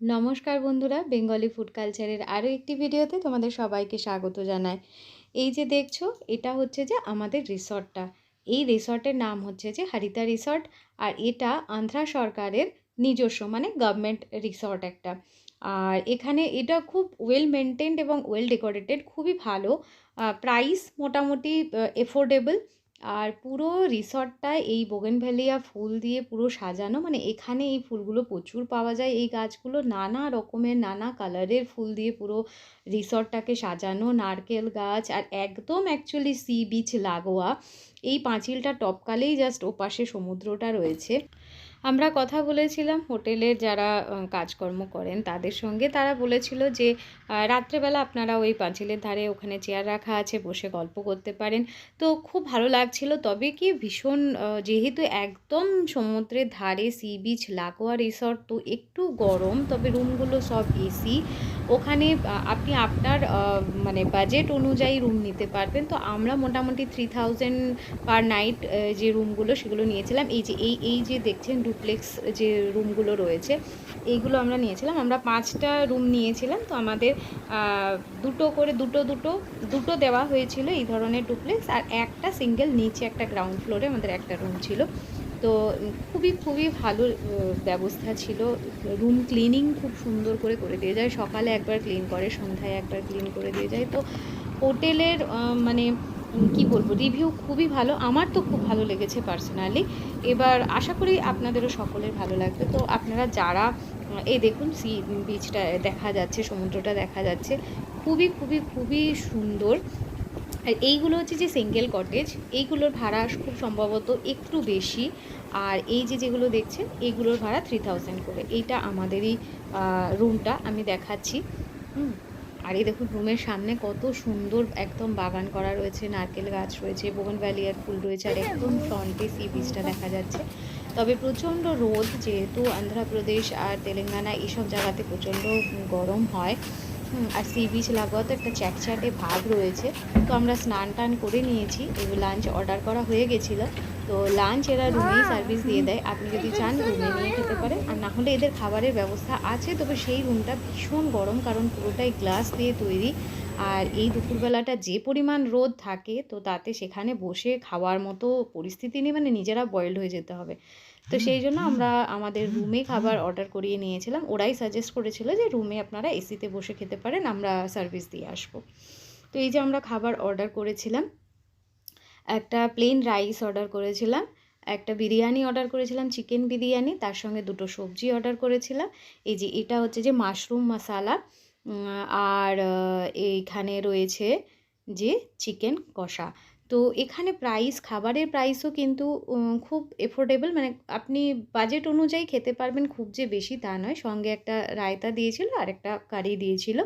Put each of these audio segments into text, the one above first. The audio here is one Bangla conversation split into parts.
নমস্কার বন্ধুরা, বেঙ্গলি ফুড কালচারের আরও একটি ভিডিওতে তোমাদের সবাইকে স্বাগত জানায় এই যে দেখছ, এটা হচ্ছে যে আমাদের রিসর্টটা। এই রিসর্টের নাম হচ্ছে যে হারিতা রিসর্ট আর এটা আন্ধ্রা সরকারের নিজস্ব মানে গভর্নমেন্ট রিসর্ট একটা। আর এখানে এটা খুব ওয়েল মেনটেন্ড এবং ওয়েল ডেকোরেটেড খুবই ভালো। প্রাইস মোটামুটি এফোর্ডেবল আর পুরো রিসর্টটা এই বোগেনভ্যালিয়া ফুল দিয়ে পুরো সাজানো মানে এখানে এই ফুলগুলো প্রচুর পাওয়া যায়। এই গাছগুলো নানা রকমের, নানা কালারের ফুল দিয়ে পুরো রিসর্টটাকে সাজানো, নারকেল গাছ আর একদম অ্যাকচুয়ালি সি বিচ লাগোয়া। এই পাঁচিলটা টপকালেই জাস্ট ওপাশে সমুদ্রটা রয়েছে। আমরা কথা বলেছিলাম হোটেলের যারা কাজকর্ম করেন তাদের সঙ্গে। তারা বলেছিল যে রাত্রেবেলা আপনারা ওই পাঁচিলের ধারে ওখানে চেয়ার রাখা আছে, বসে গল্প করতে পারেন। তো খুব ভালো লাগছিল। তবে কি ভীষণ যেহেতু একদম সমুদ্রের ধারে সি বিচ লাগোয়া রিসর্ট, তো একটু গরম, তবে রুমগুলো সব এসি। ওখানে আপনি আপনার মানে বাজেট অনুযায়ী রুম নিতে পারবেন। তো আমরা মোটামুটি থ্রি থাউজেন্ড পার নাইট যে রুমগুলো সেগুলো নিয়েছিলাম। এই যে, এই এই যে দেখছেন ডুপ্লেক্স যে রুমগুলো রয়েছে, এইগুলো আমরা নিয়েছিলাম। আমরা পাঁচটা রুম নিয়েছিলাম, তো আমাদের দুটো করে দুটো দুটো দুটো দেওয়া হয়েছিল এই ধরনের ডুপ্লেক্স আর একটা সিঙ্গেল নিচে একটা গ্রাউন্ড ফ্লোরে আমাদের একটা রুম ছিল। তো খুবই খুবই ভালো ব্যবস্থা ছিল। রুম ক্লিনিং খুব সুন্দর করে করে দিয়ে যায়। সকালে একবার ক্লিন করে, সন্ধ্যায় একবার ক্লিন করে দিয়ে যায়। তো হোটেলের মানে কি বলব রিভিউ খুবই ভালো। আমার তো খুব ভালো লেগেছে পার্সোনালি এবার আশা করি আপনাদেরও সকলের ভালো লাগবে। তো আপনারা যারা এই দেখুন সি বিচটা দেখা যাচ্ছে, সমুদ্রটা দেখা যাচ্ছে, খুবই খুবই খুবই সুন্দর। আর এইগুলো হচ্ছে যে সিঙ্গেল কটেজ এইগুলোর ভাড়া খুব সম্ভবত একটু বেশি। আর এই যে যেগুলো দেখছেন এইগুলোর ভাড়া থ্রি থাউজেন্ড করে। এইটা আমাদেরই রুমটা আমি দেখাচ্ছি। হুম। আর এই দেখুন, রুমের সামনে কত সুন্দর একদম বাগান করা রয়েছে, নারকেল গাছ রয়েছে, বোগন ভ্যালিয়ার ফুল রয়েছে, আর একদম ফ্রন্টে সি বিচটা দেখা যাচ্ছে। তবে প্রচণ্ড রোদ যেহেতু অন্ধ্রপ্রদেশ আর তেলেঙ্গানা এইসব জায়গাতে প্রচণ্ড গরম হয়। আর সি বিচ লাগোয়া তো একটা চ্যাটচ্যাটে ভাব রয়েছে। তো আমরা স্নান টান করে নিয়েছি এবার লাঞ্চ অর্ডার করা হয়ে গেছিল। তো লাঞ্চ এরা রুমেই সার্ভিস দিয়ে দেয়। আপনি যদি চান রুমে নিয়ে খেতে পারেন। আর না হলে এদের খাবারের ব্যবস্থা আছে, তবে সেই রুমটা ভীষণ গরম, কারণ পুরোটাই গ্লাস দিয়ে তৈরি। আর এই দুপুরবেলাটা যে পরিমাণ রোদ থাকে, তো তাতে সেখানে বসে খাওয়ার মতো পরিস্থিতি নেই মানে নিজেরা বয়েলড হয়ে যেতে হবে। তো সেই জন্য আমরা আমাদের রুমে খাবার অর্ডার করিয়ে নিয়েছিলাম। ওরাই সাজেস্ট করেছিল যে রুমে আপনারা এসিতে বসে খেতে পারেন, আমরা সার্ভিস দিয়ে আসব। তো এই যে আমরা খাবার অর্ডার করেছিলাম। একটা প্লেন রাইস অর্ডার করেছিলাম, একটা বিরিয়ানি অর্ডার করেছিলাম চিকেন বিরিয়ানি, তার সঙ্গে দুটো সবজি অর্ডার করেছিলাম। এই যে এটা হচ্ছে যে মাশরুম মশালা আর এইখানে রয়েছে যে চিকেন কষা। তো এখানে প্রাইস খাবারের প্রাইসও কিন্তু খুব এফোর্ডেবল মানে আপনি বাজেট অনুযায়ী খেতে পারবেন খুব যে বেশি তা নয়। সঙ্গে একটা রায়তা দিয়েছিল আর একটা কারি দিয়েছিল।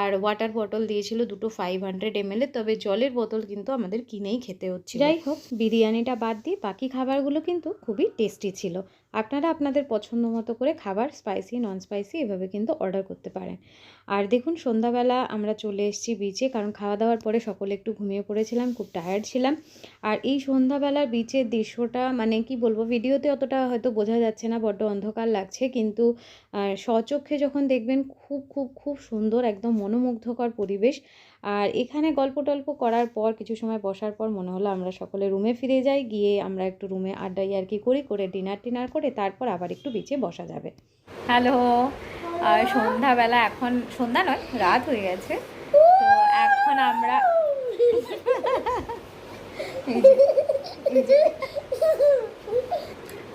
আর ওয়াটার বটল দিয়েছিল দুটো ফাইভ হান্ড্রেড এমএলের তবে জলের বোতল কিন্তু আমাদের কিনেই খেতে হচ্ছে যাই হোক, বিরিয়ানিটা বাদ দিয়ে বাকি খাবারগুলো কিন্তু খুবই টেস্টি ছিল। আপনারা আপনাদের পছন্দ মতো করে খাবার স্পাইসি নন স্পাইসি এভাবে কিন্তু অর্ডার করতে পারেন। আর দেখুন সন্ধ্যাবেলা আমরা চলে এসেছি বিচে কারণ খাওয়া দাওয়ার পরে সকলে একটু ঘুমিয়ে পড়েছিলাম খুব টায়ার্ড ছিলাম। আর এই সন্ধ্যাবেলার বিচের দৃশ্যটা মানে কি বলব ভিডিওতে অতটা হয়তো বোঝা যাচ্ছে না বড্ড অন্ধকার লাগছে কিন্তু আহ, স্বচক্ষে যখন দেখবেন খুব খুব খুব সুন্দর একদম মনোমুগ্ধকর পরিবেশ। আর এখানে গল্প টল্প করার পর কিছু সময় বসার পর মনে হলো আমরা সকলে রুমে ফিরে যাই, গিয়ে আমরা একটু রুমে আড্ডা ইয়ার্কি করি, করে ডিনার টিনার করে তারপর আবার একটু বিচে বসা যাবে। হ্যালো সন্ধ্যাবেলা এখন, সন্ধ্যা নয়, রাত হয়ে গেছে। তো এখন আমরা।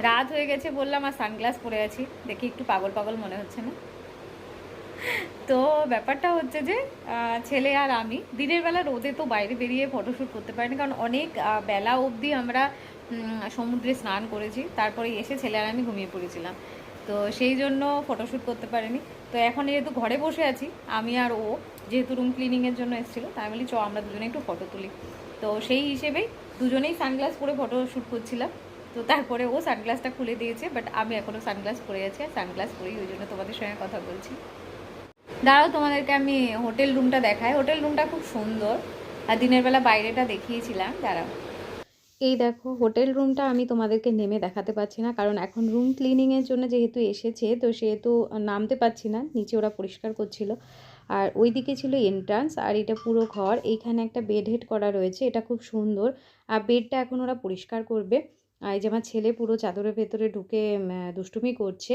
রাত হয়ে গেছে বললাম, আর সানগ্লাস পরে আছি। দেখি একটু পাগল পাগল মনে হচ্ছে না? তো ব্যাপারটা হচ্ছে যে ছেলে আর আমি, দিনের বেলা রোদে তো বাইরে বেরিয়ে ফটোশ্যুট করতে পারিনি, কারণ অনেক বেলা অবধি আমরা সমুদ্রে স্নান করেছি তারপরে এসে ছেলে আর আমি ঘুমিয়ে পড়েছিলাম। তো সেই জন্য ফটোশ্যুট করতে পারিনি। তো এখন যেহেতু ঘরে বসে আছি, আমি আর ও, যেহেতু রুম ক্লিনিংয়ের জন্য এসেছিল, তাই বলি, চ, আমরা দুজনে একটু ফটো তুলি। তো সেই হিসেবেই দুজনেই সানগ্লাস পরে ফটো শ্যুট করছিলাম। তো তারপরে ও সানগ্লাসটা খুলে দিয়েছে বাট আমি এখনও সানগ্লাস পরে আছি, আর সানগ্লাস পরেই ওই জন্য তোমাদের সঙ্গে কথা বলছি। দাঁড়াও, তোমাদেরকে আমি হোটেল রুমটা দেখাই। হোটেল রুমটা খুব সুন্দর। আর দিনের বেলা বাইরেটা দেখিয়েছিলাম, দাঁড়াও। এই দেখো হোটেল রুমটা আমি তোমাদেরকে নেমে দেখাতে পারছি না, কারণ এখন রুম ক্লিনিংয়ের জন্য যেহেতু এসেছে, তো সেহেতু নামতে পারছি না, নিচে ওরা পরিষ্কার করছিল। আর ওই দিকে ছিল এন্ট্রান্স আর এটা পুরো ঘর। এইখানে একটা বেড হেড করা রয়েছে, এটা খুব সুন্দর। আর বেডটা এখন ওরা পরিষ্কার করবে। এই যে আমার ছেলে পুরো চাদরের ভেতরে ঢুকে দুষ্টুমি করছে।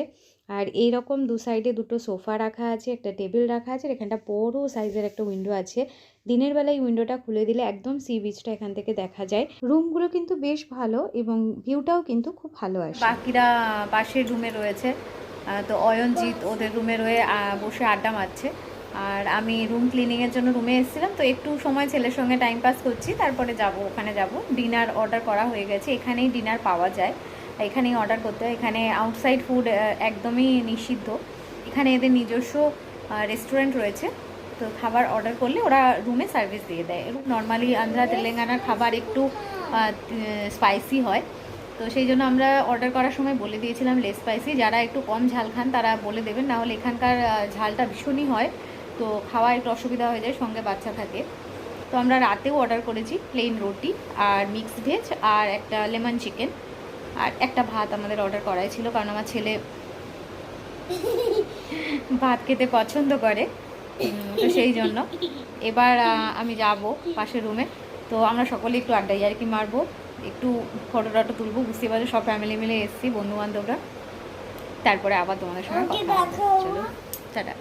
আর এই রকম দু সাইডে দুটো সোফা রাখা আছে, একটা টেবিল রাখা আছে, আর এখানটা বড় সাইজের একটা উইন্ডো আছে। দিনের বেলায় উইন্ডোটা খুলে দিলে একদম সি বিচটা এখান থেকে দেখা যায়। রুমগুলো কিন্তু বেশ ভালো এবং ভিউটাও কিন্তু খুব ভালো আসে। বাকিরা পাশের রুমে রয়েছে। তো অয়নজিৎ ওদের রুমে রয়ে বসে আড্ডা মারছে। আর আমি রুম ক্লিনিংয়ের জন্য রুমে এসেছিলাম, তো একটু সময় ছেলের সঙ্গে টাইম পাস করছি, তারপরে যাব, ওখানে যাব। ডিনার অর্ডার করা হয়ে গেছে, এখানেই ডিনার পাওয়া যায়। এখানেই অর্ডার করতে হয়, এখানে আউটসাইড ফুড একদমই নিষিদ্ধ। এখানে এদের নিজস্ব রেস্টুরেন্ট রয়েছে, তো খাবার অর্ডার করলে ওরা রুমে সার্ভিস দিয়ে দেয়। এবং নর্মালি আন্ধ্রা তেলেঙ্গানার খাবার একটু স্পাইসি হয়। তো সেই জন্য আমরা অর্ডার করার সময় বলে দিয়েছিলাম লেস স্পাইসি যারা একটু কম ঝাল খান, তারা বলে দেবেন না হলে এখানকার ঝালটা ভীষণই হয়। তো খাওয়া একটু অসুবিধা হয়ে যায় সঙ্গে বাচ্চা থাকে। তো আমরা রাতেও অর্ডার করেছি প্লেন রুটি আর মিক্সড ভেজ আর একটা লেমন চিকেন আর একটা ভাত আমাদের অর্ডার করাই ছিল কারণ আমার ছেলে ভাত খেতে পছন্দ করে। তো সেই জন্য। এবার আমি যাব পাশের রুমে তো আমরা সকলে একটু আড্ডাই আর কি মারবো একটু ফটো টটো তুলবো বুঝতে পারছ সব ফ্যামিলি মিলে এসেছি বন্ধু বান্ধবরা তারপরে আবার তোমাদের সঙ্গে কথা চলো টাটা।